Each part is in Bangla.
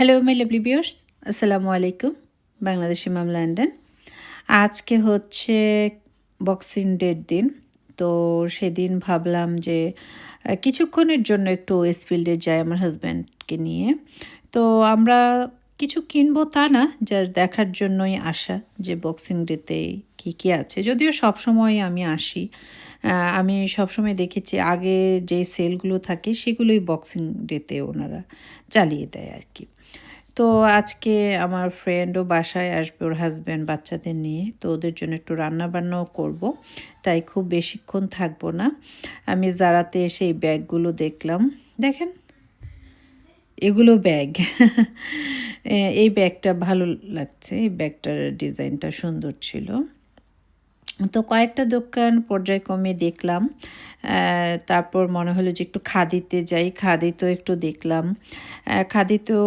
হ্যালো মাই লাভলি ভিউয়ার্স আসসালামু আলাইকুম বাংলাদেশি মাম লন্ডন আজকে হচ্ছে বক্সিং ডের দিন তো সেদিন ভাবলাম যে কিছুক্ষণের জন্য একটু ওয়েস্টফিল্ডে যাই আমার হাজব্যান্ডকে নিয়ে। তো আমরা কিছু কিনবো তা না জাস্ট দেখার জন্যই আসা যে বক্সিং ডেতে কী কী আছে। যদিও সব সময় আমি আসি। আমি সবসময় দেখেছি আগে যে সেলগুলো থাকে সেগুলোই বক্সিং ডেতে ওনারা চালিয়ে দেয় আর কি। তো আজকে আমার ফ্রেন্ডও বাসায় আসবে ওর হাজব্যান্ড বাচ্চাদের নিয়ে, তো ওদের জন্য একটু রান্না বান্নাও করব, তাই খুব বেশিক্ষণ থাকব না। আমি জারাতে এসে এই ব্যাগগুলো দেখলাম, দেখেন? এগুলো ব্যাগ। এই ব্যাগটা ভালো লাগছে, এই ব্যাগটার ডিজাইনটা সুন্দর ছিল। তো কয়েকটা দোকান পর্যায়ক্রমে দেখলাম। তারপর মনে হলো যে একটু খাদিতে যাই খাদিতেও একটু দেখলাম। আহ, খাদিতেও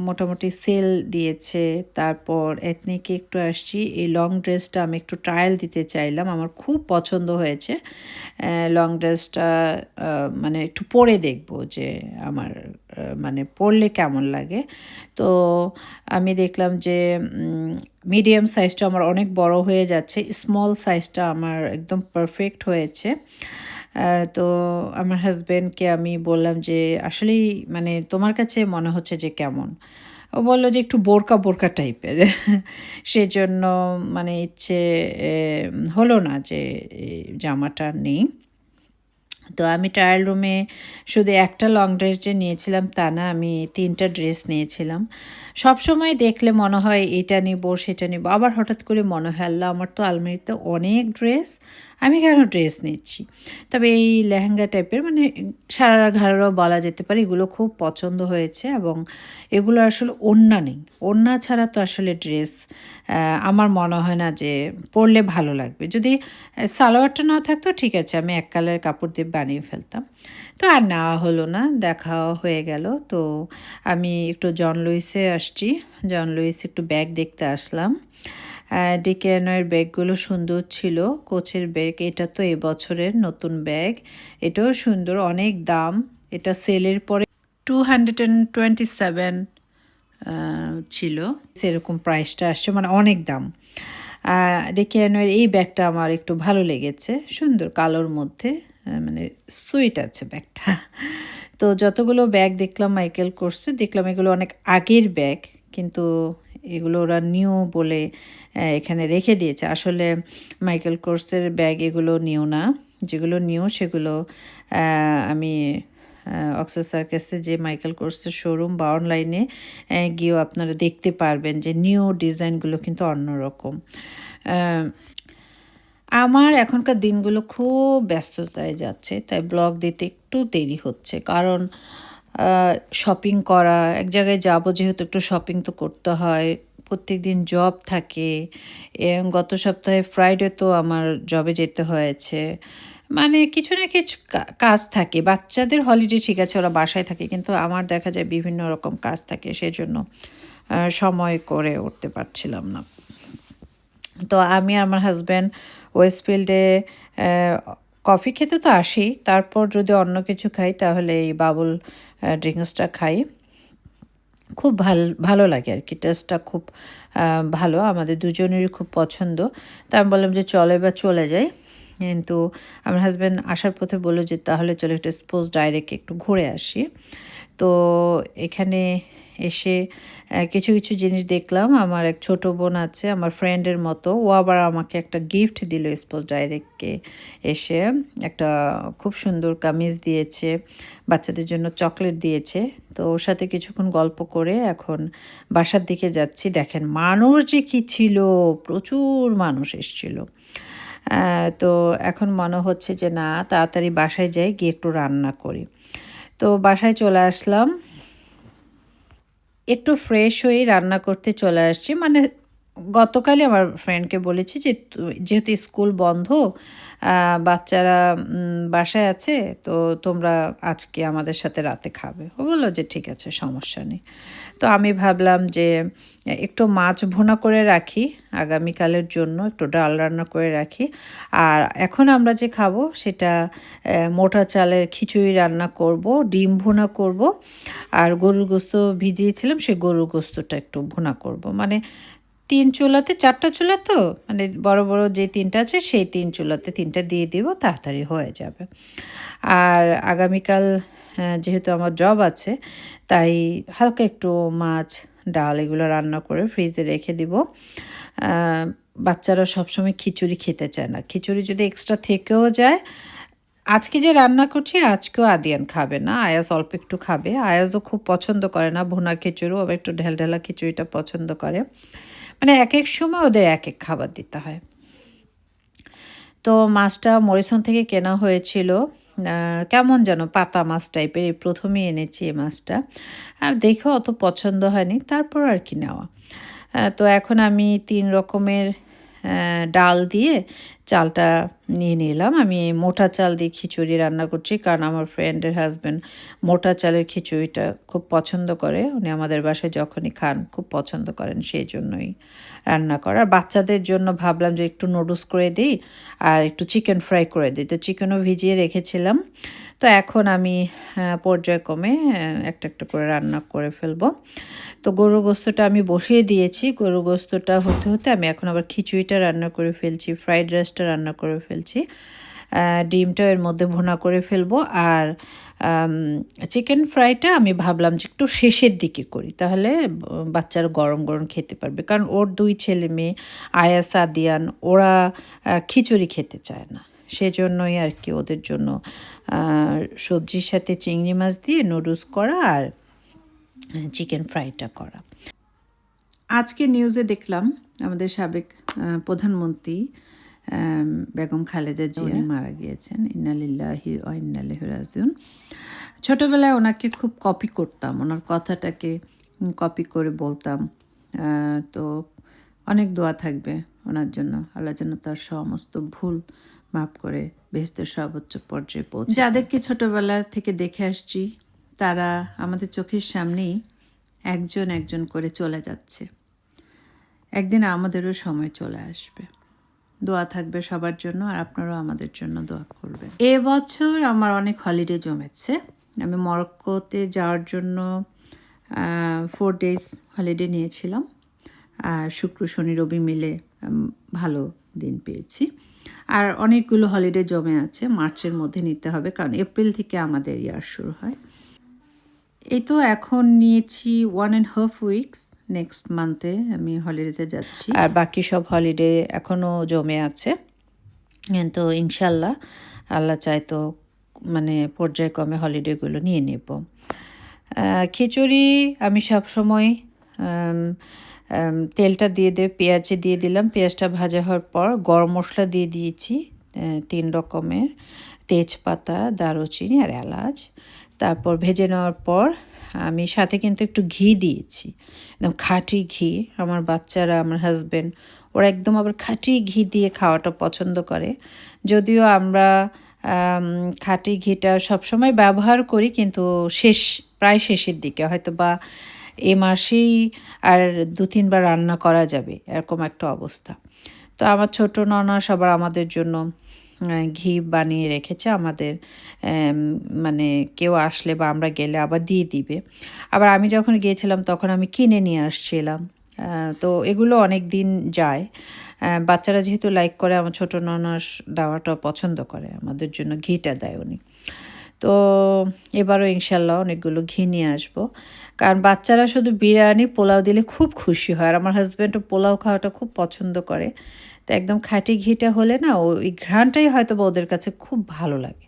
মোটামুটি সেল দিয়েছে। তারপর এথনিকে একটু আসছি। এই লং ড্রেসটা আমি একটু ট্রায়াল দিতে চাইলাম। আমার খুব পছন্দ হয়েছে। লং ড্রেসটা মানে একটু পরে দেখব যে আমার মানে পরলে কেমন লাগে। তো আমি দেখলাম যে মিডিয়াম সাইজটা আমার অনেক বড় হয়ে যাচ্ছে স্মল সাইজটা আমার একদম পারফেক্ট হয়েছে। তো আমার হাজব্যান্ডকে আমি বললাম যে, আসলেই মানে তোমার কাছে মনে হচ্ছে যে কেমন? ও বলল যে, একটু বোরকা বোরকা টাইপের সেজন্য মানে ইচ্ছে হলো না যে জামাটা নেই। তো আমি ট্রায়াল রুমে শুধু একটা লং ড্রেস যে নিয়েছিলাম তা না, আমি তিনটা ড্রেস নিয়েছিলাম। সব সময় দেখলে মনে হয় এটা নিব, সেটা নিব, আবার হঠাৎ করে মনে হয়, আল্লাহ, আমার তো আলমারিতে অনেক ড্রেস আমি কেন ড্রেস নিচ্ছি? তবে এই লেহেঙ্গা টাইপের মানে সারা ঘাড়ারও বলা যেতে পারে এগুলো খুব পছন্দ হয়েছে এবং এগুলো আসলে ওড়না নেই। ওড়না ছাড়া তো আসলে ড্রেস আমার মনে হয় না যে পরলে ভালো লাগবে। যদি সালোয়ারটা না থাকতো, ঠিক আছে, আমি এক কালারের কাপড় দিয়ে বানিয়ে ফেলতাম। তো আর নেওয়া হলো না দেখা হয়ে গেল। তো আমি একটু জন লুইসে আসছি। জন লুইস একটু ব্যাগ দেখতে আসলাম। ডিকেনয়ের ব্যাগগুলো সুন্দর ছিল। কোচের ব্যাগ, এটা তো এবছরের নতুন ব্যাগ। এটাও সুন্দর, অনেক দাম। এটা সেলের পরে two hundred and twenty seven ছিল। সেরকম প্রাইসটা আসছে মানে অনেক দাম। ডেকিয়ানোর এই ব্যাগটা আমার একটু ভালো লেগেছে, সুন্দর কালোর মধ্যে মানে সুইট আছে ব্যাগটা। তো যতগুলো ব্যাগ দেখলাম মাইকেল করছে, দেখলাম এগুলো অনেক আগের ব্যাগ, কিন্তু এগুলো ওরা নিউ বলে এখানে রেখে দিয়েছে। আসলে মাইকেল কোর্সের ব্যাগ এগুলো নিউ না। যেগুলো নিউ সেগুলো আমি অক্সো সার্কাসে যে মাইকেল কোর্সের শোরুম বা অনলাইনে গিয়েও আপনারা দেখতে পারবেন যে নিউ ডিজাইনগুলো কিন্তু অন্যরকম। আমার এখনকার দিনগুলো খুব ব্যস্ততায় যাচ্ছে, তাই ব্লগ দিতে একটু দেরি হচ্ছে। কারণ শপিং করা, এক জায়গায় যাব যেহেতু একটু শপিং তো করতে হয় প্রত্যেক দিন জব থাকে এবং গত সপ্তাহে ফ্রাইডে তো আমার জবে যেতে হয়েছে মানে কিছু না কিছু কাজ থাকে, বাচ্চাদের হলিডে ঠিক আছে, ওরা বাসায় থাকে, কিন্তু আমার দেখা যায় বিভিন্ন রকম কাজ থাকে, সেজন্য সময় করে উঠতে পারছিলাম না। তো আমি আর আমার হাজব্যান্ড ওয়েস্টফিল্ডে কফি খেতে তো আসি, তারপর যদি অন্য কিছু খাই তাহলে এই বাবুল ড্রিঙ্কসটা খাই। খুব ভালো, ভালো লাগে আর কি। টেস্টটা খুব ভালো। আমাদের দুজনেরই খুব পছন্দ। তা আমি বললাম যে চলে বা চলে যাই। কিন্তু আমার হাজব্যান্ড আসার পথে বলল যে তাহলে চলে একটু স্পোর্টস ডাইরেক্ট একটু ঘুরে আসি। তো এখানে এসে কিছু কিছু জিনিস দেখলাম। আমার এক ছোট বোন আছে, আমার ফ্রেন্ডের মতো। ও আবার আমাকে একটা গিফট দিল স্পোর্টস ডাইরেক্টকে এসে। একটা খুব সুন্দর কামিজ দিয়েছে, বাচ্চাদের জন্য চকলেট দিয়েছে। তো ওর সাথে কিছুক্ষণ গল্প করে এখন বাসার দিকে যাচ্ছি। দেখেন মানুষ যে কী ছিল, প্রচুর মানুষ এসেছিল। তো এখন মনে হচ্ছে যে না, তাড়াতাড়ি বাসায় যাই, গিয়ে একটু রান্না করি। তো বাসায় চলে আসলাম। একটু ফ্রেশ হয়ে রান্না করতে চলে আসছি। মানে গতকালই আমার ফ্রেন্ডকে বলেছি যে যেহেতু স্কুল বন্ধ বাচ্চারা বাসায় আছে, তো তোমরা আজকে আমাদের সাথে রাতে খাবে। ও বলল যে, ঠিক আছে, সমস্যা নেই। তো আমি ভাবলাম যে, একটু মাছ ভুনা করে রাখি, আগামীকালের জন্য একটু ডাল রান্না করে রাখি। আর এখন আমরা যে খাব সেটা মোটা চালের খিচুড়ি রান্না করব, ডিম ভুনা করব। আর গরুর গোস্ত ভিজিয়েছিলাম, সেই গরুর গোস্তটা একটু ভোনা করব। মানে তিন চুলাতে, চারটা চুলা তো? মানে বড় বড় যে তিনটা আছে, সেই তিন চুলাতে তিনটা দিয়ে দিব, তাড়াতাড়ি হয়ে যাবে। আর আগামীকাল যেহেতু আমার জব আছে, তাই হালকা একটু মাছ, ডাল এগুলো রান্না করে ফ্রিজে রেখে দিব। বাচ্চারা সবসময় খিচুড়ি খেতে চায় না। খিচুড়ি যদি এক্সট্রা থেকেও যায়, আজকে যে রান্না করছি, আজকেও আদিয়ান খাবে না, আয়াস অল্প একটু খাবে। আয়াসও খুব পছন্দ করে না, ভুনা খিচুড়ি আবার একটু ঢেলঢেলা খিচুড়িটা পছন্দ করে। মানে এক এক সময় ওদের এক এক খাবার দিতে হয়। তো মাছটা মরিসন থেকে কেনা হয়েছিল। কেমন যেন পাতা মাছ টাইপের এই প্রথমেই এনেছি এই মাছটা। আর দেখে অত পছন্দ হয়নি, তারপর আর কি নেওয়া। তো এখন আমি তিন রকমের ডাল দিয়ে চালটা নিয়ে নিলাম। আমি মোটা চাল দিয়ে খিচুড়ি রান্না করছি কারণ আমার ফ্রেন্ডের হাজব্যান্ড মোটা চালের খিচুড়িটা খুব পছন্দ করে। উনি আমাদের বাসায় যখনই খান, খুব পছন্দ করেন সেই জন্যই রান্না করা। আর বাচ্চাদের জন্য ভাবলাম যে একটু নুডলস করে দিই আর একটু চিকেন ফ্রাই করে দিই। তো চিকেনও ভিজিয়ে রেখেছিলাম। তো এখন আমি পর্যায়ক্রমে একটা একটা করে রান্না করে ফেলব। তো গরুর গোস্তটা আমি বসিয়ে দিয়েছি। গরুর গোস্তটা হতে হতে আমি এখন আবার খিচুড়িটা রান্না করে ফেলছি, ফ্রাইড রাইসটা রান্না করে ফেলছি। ডিমটা এর মধ্যে ভুনা করে ফেলব। আর চিকেন ফ্রাইটা আমি ভাবলাম যে একটু শেষের দিকে করি, তাহলে বাচ্চারা গরম গরম খেতে পারবে। কারণ ওর দুই ছেলে মেয়ে আয়াস আদিয়ান ওরা খিচুড়ি খেতে চায় না। সেজন্যই আর কি ওদের জন্য সবজির সাথে চিংড়ি মাছ দিয়ে নুডলস করা আর চিকেন ফ্রাইটা করা। আজকে নিউজে দেখলাম আমাদের সাবেক প্রধানমন্ত্রী বেগম খালেদা জিয়া মারা গিয়েছেন। ইন্নালিল্লাহি ও ইন্নালিহি রাজিউন। ছোটবেলায় ওনাকে খুব কপি করতাম ওনার কথাটাকে কপি করে বলতাম তো অনেক দোয়া থাকবে ওনার জন্য। আল্লাহ যেন তার সমস্ত ভুল মাফ করে বেহেস্তের সর্বোচ্চ পর্যায়ে পৌঁছে যাদেরকে ছোটবেলা থেকে দেখে আসছি, তারা আমাদের চোখের সামনেই একজন একজন করে চলে যাচ্ছে। একদিন আমাদেরও সময় চলে আসবে। দোয়া থাকবে সবার জন্য আর আপনারাও আমাদের জন্য দোয়া করবেন। এবছর আমার অনেক হলিডে জমেছে। আমি মরক্কোতে যাওয়ার জন্য ফোর ডেজ হলিডে নিয়েছিলাম। আর শুক্র, শনি, রবি মিলে ভালো দিন পেয়েছি। আর অনেকগুলো হলিডে জমে আছে, মার্চের মধ্যে নিতে হবে, কারণ এপ্রিল থেকে আমাদের ইয়ার শুরু হয়। এই তো এখন নিয়েছি one and half weeks next মান্থে আমি হলিডেতে যাচ্ছি। আর বাকি সব হলিডে এখনও জমে আছে। তো ইনশাল্লাহ, আল্লাহ চাই তো মানে পর্যায়ক্রমে হলিডেগুলো নিয়ে নেব। খিচুড়ি আমি সব সময় তেলটা দিয়ে দিয়ে পেঁয়াজে দিয়ে দিলাম। পেঁয়াজটা ভাজা হওয়ার পর গরম মশলা দিয়ে দিয়েছি তিন রকমের তেজপাতা দারুচিনি আর এলাচ। তারপর ভেজে নেওয়ার পর আমি সাথে কিন্তু একটু ঘি দিয়েছি একদম খাঁটি ঘি। আমার বাচ্চারা আমার হাজব্যান্ড ওরা একদম আবার খাঁটি ঘি দিয়ে খাওয়াটা পছন্দ করে। যদিও আমরা আম, খাঁটি ঘিটা সবসময় ব্যবহার করি কিন্তু শেষ প্রায় শেষের দিকে হয়তো বা এ মাসেই আর দু তিনবার রান্না করা যাবে, এরকম একটা অবস্থা। তো আমার ছোট ননা সবার আমাদের জন্য ঘি বানিয়ে রেখেছে। আমাদের মানে কেউ আসলে বা আমরা গেলে আবার দিয়ে দিবে। আবার আমি যখন গিয়েছিলাম তখন আমি কিনে নিয়ে আসছিলাম। তো এগুলো অনেক দিন যায়। বাচ্চারা যেহেতু লাইক করে, আমার ছোটো ননাস দেওয়াটা পছন্দ করে। আমাদের জন্য ঘিটা দেয় উনি। তো এবারও ইনশাল্লাহ অনেকগুলো ঘি নিয়ে আসব। কারণ বাচ্চারা শুধু বিরিয়ানি, পোলাও দিলে খুব খুশি হয়। আর আমার হাজব্যান্ডও পোলাও খাওয়াটা খুব পছন্দ করে। তো একদম খাঁটি ঘিটা হলে না ওই ঘ্রাণটাই হয়তো বা ওদের কাছে খুব ভালো লাগে।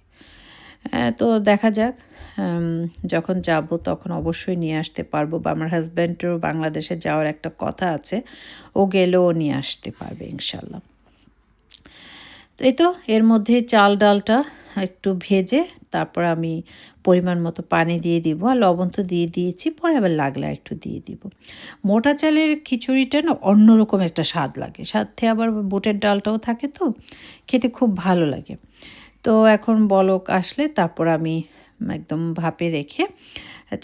তো দেখা যাক যখন যাব তখন অবশ্যই নিয়ে আসতে পারব বা আমার হাজব্যান্ডেরও বাংলাদেশে যাওয়ার একটা কথা আছে, ও গেলেও নিয়ে আসতে পারবে ইনশাল্লাহ। এই তো, এর মধ্যে চাল ডালটা একটু ভেজে তারপর আমি পরিমাণ মতো পানি দিয়ে দিব আর লবণ তো দিয়ে দিয়েছি, পরে আবার লাগলে একটু দিয়ে দিব। মোটা চালের খিচুড়িটা না অন্যরকম একটা স্বাদ লাগে, সাথে আবার বুটের ডালটাও থাকে তো, খেতে খুব ভালো লাগে। তো এখন বলক আসলে তারপর আমি একদম ভাপে রেখে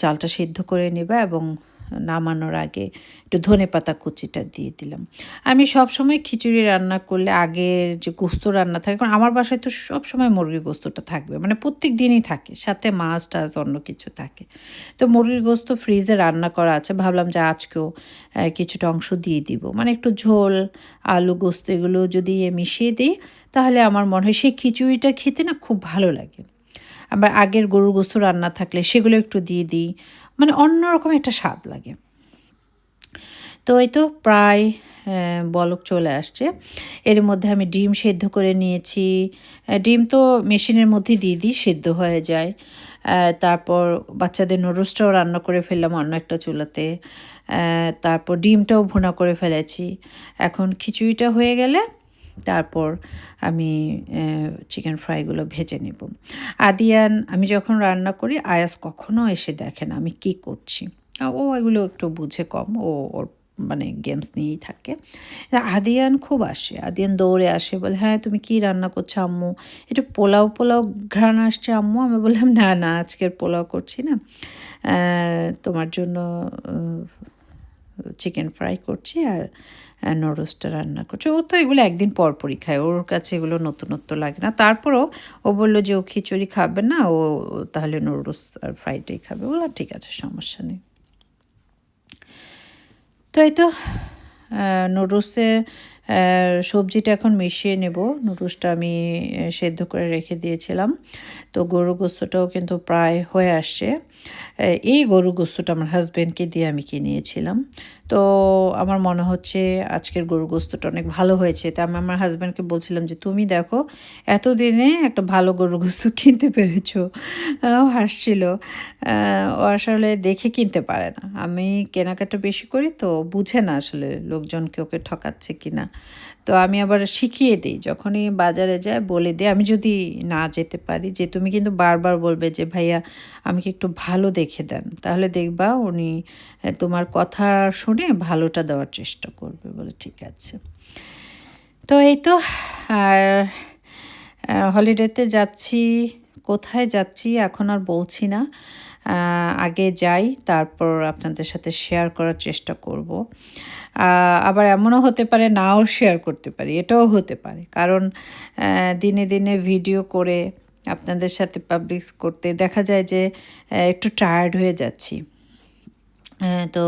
চালটা সিদ্ধ করে নেবা এবং নামানোর আগে একটু ধনে পাতা কুচিটা দিয়ে দিলাম। আমি সব সময় খিচুড়ি রান্না করলে আগের যে গোস্ত রান্না থাকে, কারণ আমার বাসায় তো সব সময় মুরগির গোস্তটা থাকবে মানে প্রত্যেক দিনই থাকে, সাথে মাছ টাছ অন্য কিছু থাকে। তো মুরগির গোস্ত ফ্রিজে রান্না করা আছে, ভাবলাম যে আজকেও কিছুটা অংশ দিয়ে দিব। মানে একটু ঝোল, আলু গোস্ত এগুলো যদি মিশিয়ে দিই, তাহলে আমার মনে হয় সেই খিচুড়িটা খেতে না খুব ভালো লাগে। আবার আগের গরুর গোস্ত রান্না থাকলে সেগুলো একটু দিয়ে দিই মানে অন্যরকম একটা স্বাদ লাগে। তো এই তো প্রায় বলক চলে আসছে। এর মধ্যে আমি ডিম সেদ্ধ করে নিয়েছি। ডিম তো মেশিনের মধ্যে দিয়ে দিই, সেদ্ধ হয়ে যায়। তারপর বাচ্চাদের নুডলসটাও রান্না করে ফেললাম অন্য একটা চুলাতে। তারপর ডিমটাও ভুনা করে ফেলেছি। এখন খিচুড়িটা হয়ে গেলে তারপর আমি চিকেন ফ্রাইগুলো ভেজে নেব। আদিয়ান, আমি যখন রান্না করি, আয়াস কখনো এসে দেখে না, আমি কি করছি? ও এগুলো একটু বুঝে কম, ও ওর মানে গেমস নিয়েই থাকে। আদিয়ান খুব আসে, আদিয়ান দৌড়ে আসে, বলে হ্যাঁ তুমি কি রান্না করছ আম্মু? একটু পোলাও পোলাও ঘ্রাণ আসছে আম্মু, আমি বললাম, না না আজকের পোলাও করছি না। তোমার জন্য চিকেন ফ্রাই করছি আর নরসটা রান্না করছে। ও তো এগুলো একদিন পর খায়। ওর কাছে এগুলো নতুনত্ব লাগে না। তারপরও ও বলল যে ও খিচুড়ি খাবে না, ও তাহলে নুডলস আর ফ্রাইটাই খাবে। বলো ঠিক আছে, সমস্যা নেই। তো এই তো নুডলসে সবজিটা এখন মিশিয়ে নেব। নুডলসটা আমি সেদ্ধ করে রেখে দিয়েছিলাম। তো গরু গোস্তটাও কিন্তু প্রায় হয়ে আসছে। এই গরু গোস্তটা আমার হাজব্যান্ডকে দিয়ে আমি কিনিয়েছিলাম। তো আমার মনে হচ্ছে আজকের গরু গোস্তটা অনেক ভালো হয়েছে। তা আমি আমার হাজব্যান্ডকে বলছিলাম যে, তুমি দেখো, এতদিনে একটা ভালো গরু গোস্ত কিনতে পেরেছ। হাসছিল। ও আসলে দেখে কিনতে পারে না। আমি কেনাকাটা বেশি করি তো বুঝে না আসলে লোকজনকে ওকে ঠকাচ্ছে কি না তো আমি আবার শিখিয়ে দিই, যখনই বাজারে যায় বলে দিই। আমি যদি না যেতে পারি, যে তুমি কিন্তু বারবার বলবে যে, ভাইয়া, আমাকে একটু ভালো দেখে দেন। তাহলে দেখবা উনি তোমার কথা শুনে ভালোটা দেওয়ার চেষ্টা করবে বলে ঠিক আছে। তো এই তো, আর হলিডেতে যাচ্ছি, কোথায় যাচ্ছি এখন আর বলছি না। আগে যাই, তারপর আপনাদের সাথে শেয়ার করার চেষ্টা করব। আবার এমনও হতে পারে নাও শেয়ার করতে পারি, এটাও হতে পারে। কারণ দিনে দিনে ভিডিও করে আপনাদের সাথে পাবলিশ করতে দেখা যায় যে একটু টায়ার্ড হয়ে যাচ্ছি। তো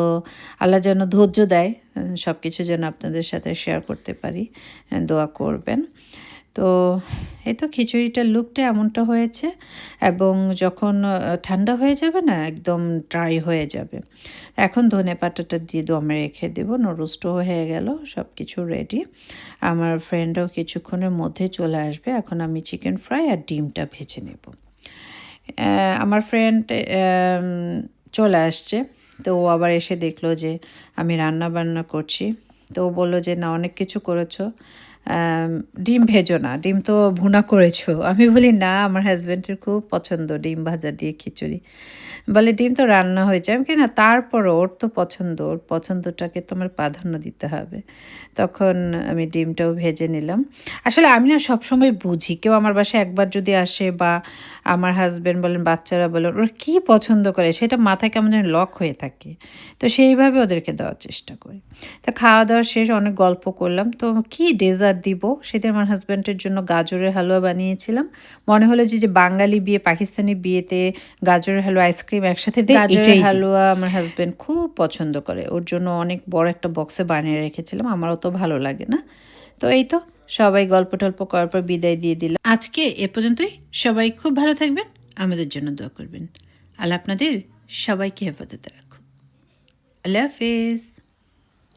আল্লাহ যেন ধৈর্য দেয় সব কিছু যেন আপনাদের সাথে শেয়ার করতে পারি দোয়া করবেন। তো এই তো খিচুড়িটার লুকটা এমনটা হয়েছে এবং যখন ঠান্ডা হয়ে যাবে না, একদম ড্রাই হয়ে যাবে। এখন ধনে পাতাটা দিয়ে দমে রেখে দেবো নুডলসটাও হয়ে গেল সব কিছু রেডি আমার ফ্রেন্ডও কিছুক্ষণের মধ্যে চলে আসবে, এখন আমি চিকেন ফ্রাই আর ডিমটা ভেজে নেব। আমার ফ্রেন্ড চলে আসছে, তো ও আবার এসে দেখল যে আমি রান্না বান্না করছি। তো ও বলল যে, না, অনেক কিছু করেছ। ডিম ভেজো না, ডিম তো ভুনা করেছ। আমি বলি, না, আমার হাজব্যান্ডের খুব পছন্দ ডিম ভাজা দিয়ে খিচুড়ি। বলে, ডিম তো রান্না হয়েছে। আমি কি না, তারপরও ওর তো পছন্দ, ওর পছন্দটাকে তোমার প্রাধান্য দিতে হবে। তখন আমি ডিমটাও ভেজে নিলাম। আসলে আমি না সবসময় বুঝি, কেউ আমার বাসায় একবার যদি আসে বা আমার হাজব্যান্ড বলেন, বাচ্চারা বলেন, ওরা কী পছন্দ করে, সেটা মাথায় কেমন যেন লক হয়ে থাকে। তো সেইভাবে ওদেরকে দেওয়ার চেষ্টা করি। তা খাওয়া দাওয়া শেষ, অনেক গল্প করলাম। তো কি ডেজার্ট দিব। সেদিন আমার হাজব্যান্ডের জন্য গাজরের হালুয়া বানিয়েছিলাম। মনে হলো যে যে বাঙালি বিয়ে পাকিস্তানি বিয়েতে গাজরের হালুয়া আইসক্রিম একসাথে গাজরের হালুয়া আমার হাজব্যান্ড খুব পছন্দ করে। ওর জন্য অনেক বড় একটা বক্সে বানিয়ে রেখেছিলাম। আমারও তো ভালো লাগে না। তো এই তো সবাই গল্প টল্প করার পর বিদায় দিয়ে দিলাম। আজকে এ পর্যন্তই। সবাই খুব ভালো থাকবেন। আমাদের জন্য দোয়া করবেন। আল্লাহ আপনাদের সবাইকে হেফাজতে রাখুন আল্লাহ হাফিজ।